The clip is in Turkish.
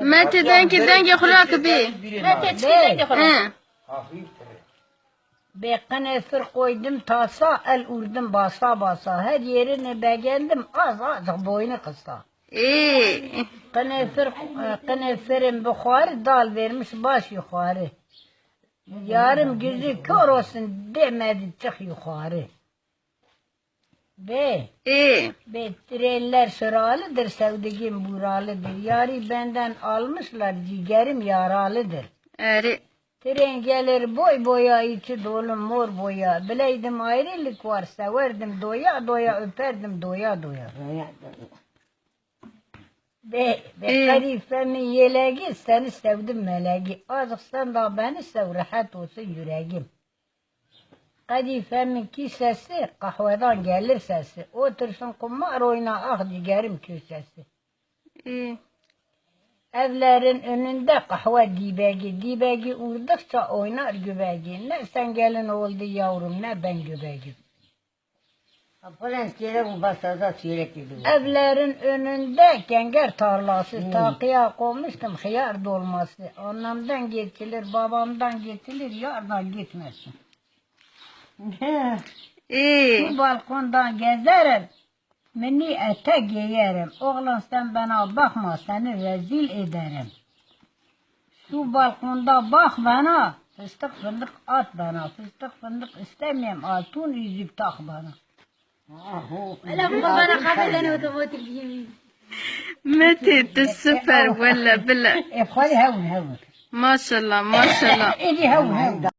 متى دنك دنك خلاك بي متى تشكي دنك خلاك Bekane koydum tasa, el urdum basa basa. Her yerini beğendim az az boynu kısa. ايه Kanefer, kaneferin buharı dal vermiş baş yukarı. Yarım gözü kör olsun demedi çık yukarı. Bey. Ee. Bey direller sıralıdır, sevdiğim buralıdır. Yari benden almışlar, ciğerim yaralıdır. Eri. Tren gelir boy boya içi dolu mor boya. Bileydim ayrılık var severdim doya doya öperdim doya doya. Doya doya. Be, be ee? yeleği seni sevdim meleği. Azık sen daha beni sev rahat olsun yüreğim. Kadifemin ki sesi kahveden gelir sesi. Otursun kumar oyna ah ciğerim kösesi. İyi. E. Evlerin önünde kahve dibegi. Dibegi vurdukça oynar göbegi. Ne sen gelin oldu yavrum ne ben göbegim. Evlerin önünde kenger tarlası, hmm. takıya koymuştum hıyar dolması. Annemden getirilir, babamdan getirilir, yardan gitmesin. ايه Bu balkondan gezerim, mini ete giyerim. Oğlan sen bana bakma, seni rezil ederim. Şu balkonda bak bana, fıstık fındık at bana. Fıstık fındık istemeyeyim, altın yüzük tak bana. متى السفر ولا بلا E hadi havun havun. ما شاء الله ما شاء الله Edi havun havun.